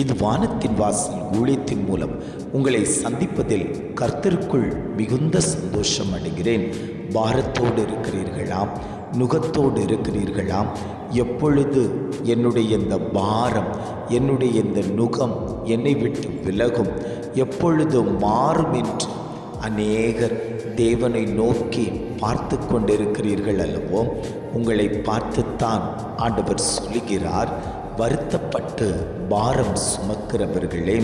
இது வானத்தின் வாசல் ஊழியத்தின் மூலம் உங்களை சந்திப்பதில் கர்த்தருக்குள் மிகுந்த சந்தோஷம் அடைகிறேன். பாரத்தோடு இருக்கிறீர்களாம் நுகத்தோடு இருக்கிறீர்களாம். எப்பொழுது என்னுடைய இந்த பாரம் என்னுடைய இந்த நுகம் என்னை விட்டு விலகும். எப்பொழுது மாறும் என்று அநேகர் தேவனை நோக்கி பார்த்து கொண்டிருக்கிறீர்கள் அல்லவோ உங்களை பார்த்துத்தான் ஆண்டவர் சொல்லுகிறார். வருத்தப்பட்டு பாரம் சுமக்கிறவர்களே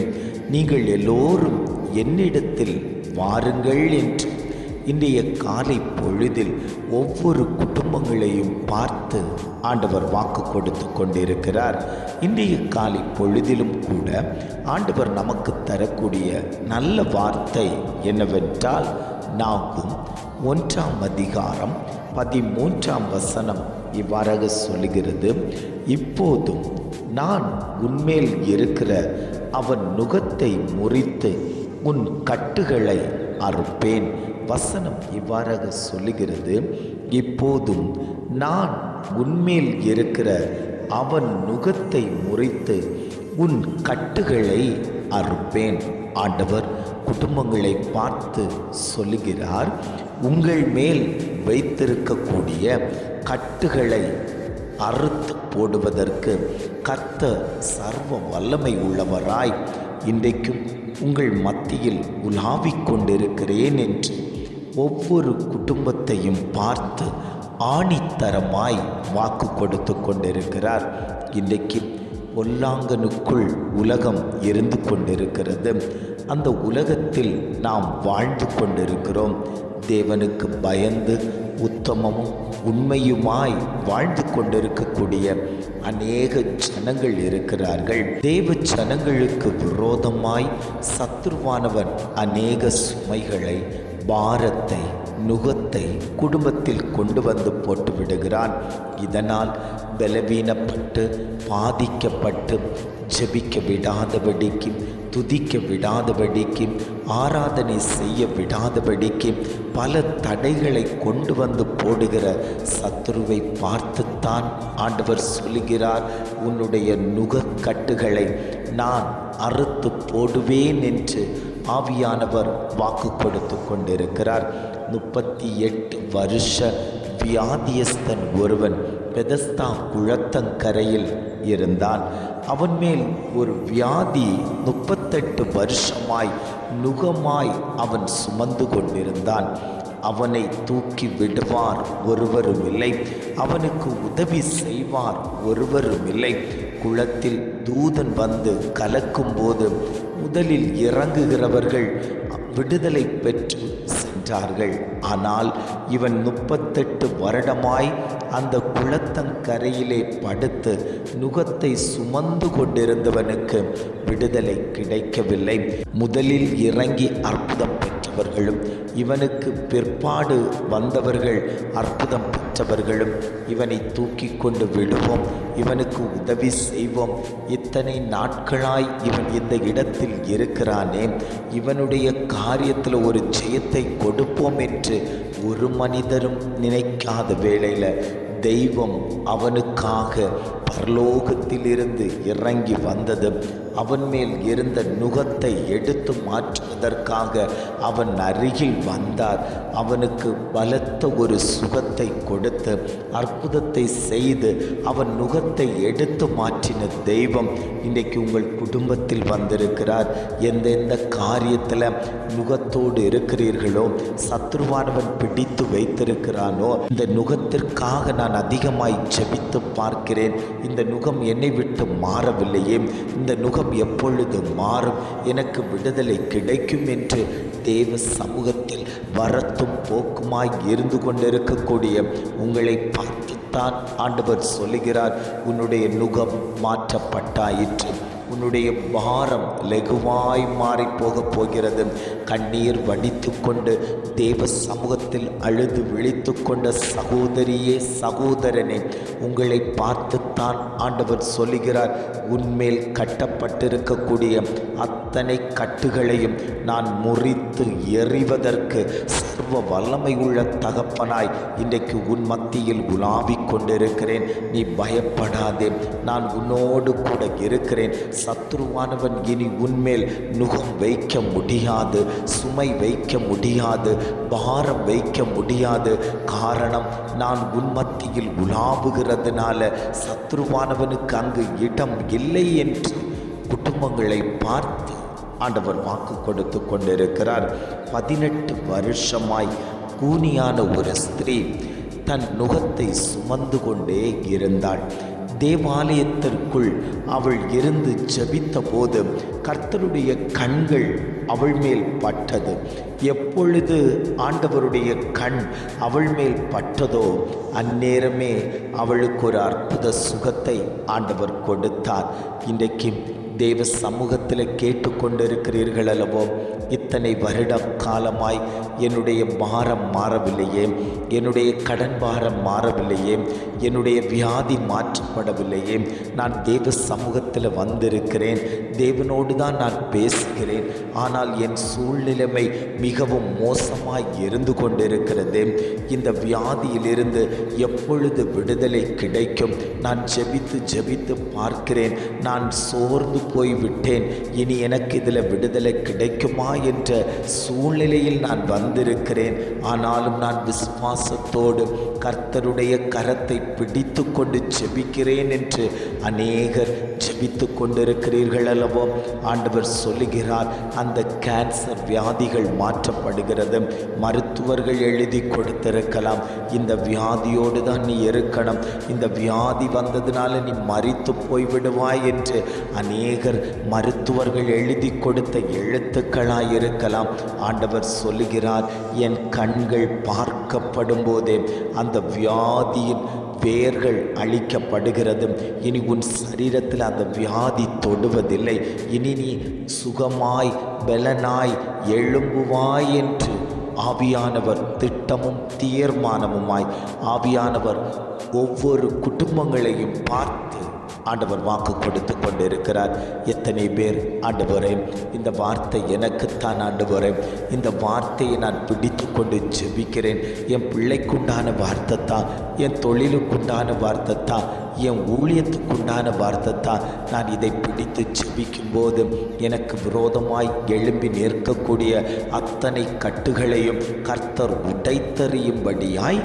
நீங்கள் எல்லோரும் என்னிடத்தில் வாருங்கள் என்று இன்றைய காலை பொழுதில் ஒவ்வொரு குடும்பங்களையும் பார்த்து ஆண்டவர் வாக்கு கொடுத்து கொண்டிருக்கிறார். இன்றைய காலை பொழுதிலும் கூட ஆண்டவர் நமக்கு தரக்கூடிய நல்ல வார்த்தை என்னவென்றால் நாகும் ஒன்றாம் அதிகாரம் பதிமூன்றாம் வசனம் இவ்வாறாக சொல்லுகிறது இப்போதும் நான் உன்மேல் இருக்கிற அவன் நுகத்தை முறித்து உன் கட்டுகளை அறுப்பேன். வசனம் இவ்வாறாக சொல்லுகிறது இப்போதும் நான் உன்மேல் இருக்கிற அவன் நுகத்தை முறித்து உன் கட்டுகளை அறுப்பேன். ஆண்டவர் குடும்பங்களை பார்த்து சொல்லுகிறார் உங்கள் மேல் வைத்திருக்கக்கூடிய கட்டுகளை அறுத்து போடுவதற்கு கர்த்த சர்வ வல்லமை உள்ளவராய் இன்றைக்கும் உங்கள் மத்தியில் உலாவிக் கொண்டிருக்கிறேன் என்று ஒவ்வொரு குடும்பத்தையும் பார்த்து ஆணித்தரமாய் வாக்கு கொடுத்து கொண்டிருக்கிறார். இன்றைக்கு பொல்லாங்கனுக்குள் உலகம் இருந்து கொண்டிருக்கிறது. அந்த உலகத்தில் நாம் வாழ்ந்து கொண்டிருக்கிறோம். தேவனுக்கு பயந்து உத்தமமும் உண்மையுமாய் வாழ்ந்து கொண்டிருக்கக்கூடிய அநேக ஜனங்கள் இருக்கிறார்கள். தேவ ஜனங்களுக்கு விரோதமாய் சத்ருவானவன் அநேக சுமைகளை பாரத்தை நுகத்தை குடும்பத்தில் கொண்டு வந்து போட்டு விடுகிறான். இதனால் பலவீனப்பட்டு பாதிக்கப்பட்டு ஜெபிக்க விடாதபடிக்கு துதிக்க விடாதபடிக்கு ஆராதனை செய்ய விடாதபடிக்கு பல தடைகளை கொண்டு வந்து போடுகிற சத்துருவை பார்த்துத்தான் ஆண்டவர் சொல்லுகிறார் உன்னுடைய நுகக்கட்டுகளை நான் அறுத்து போடுவேன் என்று ஆவியானவர் வாக்கு கொடுத்து கொண்டிருக்கிறார். முப்பத்தி எட்டு வருஷ வியாதியஸ்தன் ஒருவன் பெதஸ்தா குளத்தங்கரையில் இருந்தான். அவன் மேல் ஒரு வியாதி முப்பத்தெட்டு வருஷமாய் நுகமாய் அவன் சுமந்து கொண்டிருந்தான். அவனை தூக்கி விடுவார் ஒருவரும் இல்லை அவனுக்கு உதவி செய்வார் ஒருவரும் இல்லை குளத்தில் தூதன் வந்து கலக்கும்போது முதலில் இறங்குகிறவர்கள் விடுதலை பெற்று சென்றார்கள் ஆனால் இவன் முப்பத்தெட்டு வருடமாய் அந்த குளத்தங்கரையிலே படுத்து நுகத்தை சுமந்து கொண்டிருந்தவனுக்கு விடுதலை கிடைக்கவில்லை. முதலில் இறங்கி அற்புதம் பெற்றவர்களும் இவனுக்கு பிற்பாடு வந்தவர்கள் அற்புதம் பெற்றவர்களும் இவனை தூக்கி கொண்டு விடுவோம். இவனுக்கு உதவி செய்வோம். இத்தனை நாட்களாய் இவன் இந்த இடத்தில் இருக்கிறானே. இவனுடைய காரியத்தில் ஒரு ஜெயத்தை கொடுப்போம் என்று ஒரு மனிதரும் நினைக்காத வேளையில் தெய்வம் அவனுக்காக பரலோகத்திலிருந்து இறங்கி வந்தது அவன் மேல் இருந்த நுகத்தை எடுத்து மாற்றுவதற்காக அவன் அருகில் வந்தார். அவனுக்கு பலத்த ஒரு சுகத்தை கொடுத்து அற்புதத்தை செய்து அவன் நுகத்தை எடுத்து மாற்றின தெய்வம் இன்றைக்கு உங்கள் குடும்பத்தில் வந்திருக்கிறார். எந்தெந்த காரியத்தில் நுகத்தோடு இருக்கிறீர்களோ சத்ருவானவன் பிடித்து வைத்திருக்கிறானோ இந்த நுகத்திற்காக நான் அதிகமாய் ஜெபித்து பார்க்கிறேன். இந்த நுகம் என்னை விட்டு மாறவில்லையே. இந்த நுகம் எப்பொழுது மாறும்? எனக்கு விடுதலை கிடைக்கும் என்று தேவ சமூகத்தில் வரத்தும் போக்குமாய் இருந்து கொண்டிருக்கக்கூடிய உங்களை பார்த்துத்தான் ஆண்டவர் சொல்லுகிறார். உன்னுடைய நுகம் மாற்றப்பட்டாயிற்று. உன்னுடைய பாரம் லெகுவாய் மாறி போகப் போகிறது. கண்ணீர் வடித்து கொண்டு தேவ சமூகத்தில் அழுது விழித்து கொண்ட சகோதரியே சகோதரனே உங்களை பார்த்துத்தான் ஆண்டவர் சொல்லுகிறார். உன்மேல் கட்டப்பட்டிருக்கக்கூடிய அத்தனை கட்டுகளையும் நான் முறித்து எறிவதற்கு சர்வ வல்லமை உள்ள தகப்பனாய் இன்றைக்கு உன் மத்தியில் உலாவி கொண்டிருக்கிறேன். நீ பயப்படாதே. நான் உன்னோடு கூட இருக்கிறேன். சத்ருவானவன் இனி உன்மேல் நுகம் வைக்க முடியாது சுமை வைக்க முடியாது பாரம் வைக்க முடியாது. காரணம் நான் உன் மத்தியில் உலாவுகிறதுனால சத்ருவானவனுக்கு அங்கு இடம் இல்லை என்று குடும்பங்களை பார்த்து ஆண்டவர் வாக்கு கொடுத்து கொண்டிருக்கிறார். பதினெட்டு வருஷமாய் கூனியான ஒரு ஸ்திரீ தன் நுகத்தை சுமந்து கொண்டே இருந்தாள். தேவாலயத்திற்குள் அவள் இருந்து ஜெபித்த போது கர்த்தருடைய கண்கள் அவள் மேல் பட்டது. எப்பொழுது ஆண்டவருடைய கண் அவள் மேல் பட்டதோ அந்நேரமே அவளுக்கு ஒரு அற்புத சுகத்தை ஆண்டவர் கொடுத்தார். இன்றைக்கு தேவ சமூகத்தில் கேட்டுக்கொண்டிருக்கிறீர்கள் அல்லவோ இத்தனை வருட காலமாய் என்னுடைய பாரம் மாறவில்லையே என்னுடைய கடன் பாரம் மாறவில்லையே என்னுடைய வியாதி மாற்றப்படவில்லையே நான் தேவ சமூகத்தில் வந்திருக்கிறேன் தேவனோடு தான் நான் பேசுகிறேன் ஆனால் என் சூழ்நிலைமை மிகவும் மோசமாய் இருந்து கொண்டிருக்கிறது. இந்த வியாதியிலிருந்து எப்பொழுது விடுதலை கிடைக்கும்? நான் ஜெபித்து ஜெபித்து பார்க்கிறேன் நான் சோர்ந்து போய்விட்டேன் இனி எனக்கு இதில் விடுதலை கிடைக்குமா என்று சூழ்நிலையில் நான் வந்திருக்கிறேன். ஆனாலும் நான் விசுவாசத்தோடு கர்த்தருடைய கரத்தை பிடித்து கொண்டு ஜெபிக்கிறேன் என்று அநேகர் ஜெபித்து கொண்டிருக்கிறீர்கள் அல்லவோ? ஆண்டவர் சொல்லுகிறார் அந்த கேன்சர் வியாதிகள் மாற்றப்படுகிறது. மருத்துவர்கள் எழுதி கொடுத்திருக்கலாம். இந்த வியாதியோடு தான் நீ இருக்கணும். இந்த வியாதி வந்ததுனால நீ மறித்து போய்விடுவாய் என்று அநேகர் மருத்துவர்கள் எழுதி கொடுத்த எழுத்துக்களாய் இருக்கலாம். ஆண்டவர் சொல்லுகிறார் என் கண்கள் பார்க்கப்படும் போதே அந்த வியாதியின் வேர்கள் அழிக்கப்படுகிறது. இனி உன் சரீரத்தில் அந்த வியாதி தொடுவதில்லை. இனி நீ சுகமாய் பலனாய் எழும்புவாய் என்று ஆவியானவர் திட்டமும் தீர்மானமுமாய் ஆவியானவர் ஒவ்வொரு குடும்பங்களையும் பார்த்து ஆண்டவர் வாக்கு கொடுத்து கொண்டிருக்கிறார். எத்தனை பேர் ஆண்டவரே இந்த வார்த்தை எனக்குத்தான் ஆண்டவரே இந்த வார்த்தையை நான் பிடித்து கொண்டு ஜெபிக்கிறேன். என் பிள்ளைக்குண்டான வார்த்தை தான் என் தொழிலுக்குண்டான வார்த்தை தான் என் ஊழியத்துக்குண்டான வார்த்தை தான் நான் இதை பிடித்து ஜெபிக்கும் போது எனக்கு விரோதமாய் எழும்பி நிற்கக்கூடிய அத்தனை கட்டுகளையும் கர்த்தர் உடைத்தறியும்படியாய்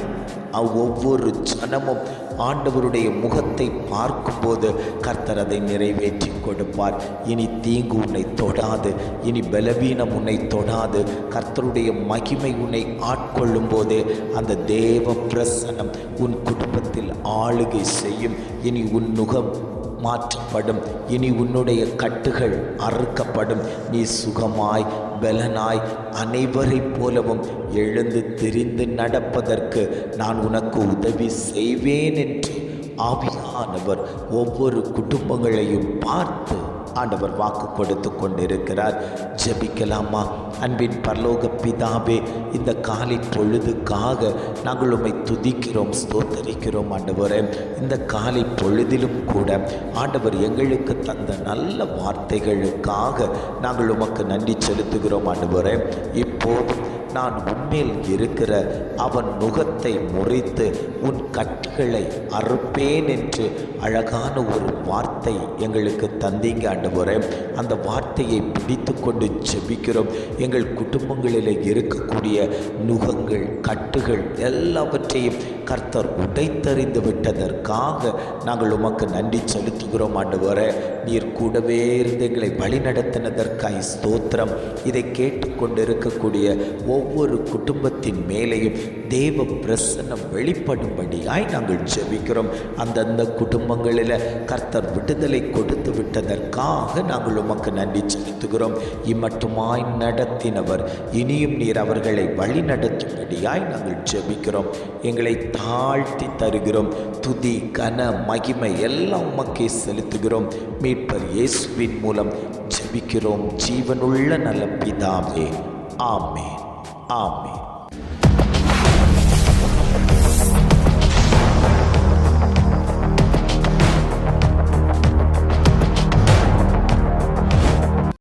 ஒவ்வொரு ஜனமும் ஆண்டவருடைய முகத்தை பார்க்கும்போது கர்த்தர் அதை நிறைவேற்றி கொடுப்பார். இனி தீங்கு உன்னை தொடாது இனி பலவீனம் உன்னை தொடாது. கர்த்தருடைய மகிமை உன்னை ஆட்கொள்ளும் போது அந்த தேவ பிரசனம் உன் குடும்பத்தில் ஆளுகை செய்யும். இனி உன் முகம் மாற்றப்படும். இனி உன்னுடைய கட்டுகள் அறுக்கப்படும். நீ சுகமாய் பலனாய் அனைவரைப் போலவும் எழுந்து திரிந்து நடப்பதற்கு நான் உனக்கு உதவி செய்வேன் என்று ஆவியானவர் ஒவ்வொரு குடும்பங்களையும் பார்த்து ஆண்டவர் வாக்கு கொடுத்து கொண்டிருக்கிறார். ஜெபிக்கலாமா? அன்பின் பரலோக பிதாவே இந்த காலை பொழுதுக்காக நாங்கள் உம்மை துதிக்கிறோம் ஸ்தோத்தரிக்கிறோம் ஆண்டவரே. இந்த காலை பொழுதிலும் கூட ஆண்டவர் எங்களுக்கு தந்த நல்ல வார்த்தைகளுக்காக நாங்கள் உமக்கு நன்றி செலுத்துகிறோம் ஆண்டவரே. இப்போதும் நான் உன்மேல் இருக்கிற அவன் முகத்தை முறித்து உன் கட்டுகளை அறுப்பேன் என்று அழகான ஒரு வார்த்தை எங்களுக்கு தந்தீங்க ஆண்டவரே. அந்த வார்த்தையை பிடித்து கொண்டு ஜெபிக்கிறோம். எங்கள் குடும்பங்களில் இருக்கக்கூடிய நுகங்கள் கட்டுகள் எல்லாவற்றையும் கர்த்தர் உடைத்தறிந்து விட்டதற்காக நாங்கள் உமக்கு நன்றி செலுத்துகிறோம் ஆண்டவரே. நீர் கூடவே இருந்து எங்களை வழிநடத்தினதற்காய் ஸ்தோத்திரம். இதை கேட்டுக்கொண்டிருக்கக்கூடிய ஒவ்வொரு குடும்பத்தின் மேலேயும் தேவ பிரசன்னம் வெளிப்படும்படியாய் நாங்கள் ஜெபிக்கிறோம். அந்தந்த குடும்பங்களில் கர்த்தர் விடுதலை கொடுத்து விட்டதற்காக நாங்கள் உமக்கு நன்றி செலுத்துகிறோம். இம்மட்டுமாய் நடத்தினவர் இனியும் நீர் அவர்களை வழி நடத்தும்படியாய் நாங்கள் ஜெபிக்கிறோம். எங்களை தாழ்த்தி தருகிறோம். துதி கன மகிமை எல்லாம் உமக்கே செலுத்துகிறோம். மீட்பர் இயேசுவின் மூலம் ஜெபிக்கிறோம். ஜீவனுள்ள நல்ல பிதாவே ஆமே ஆமே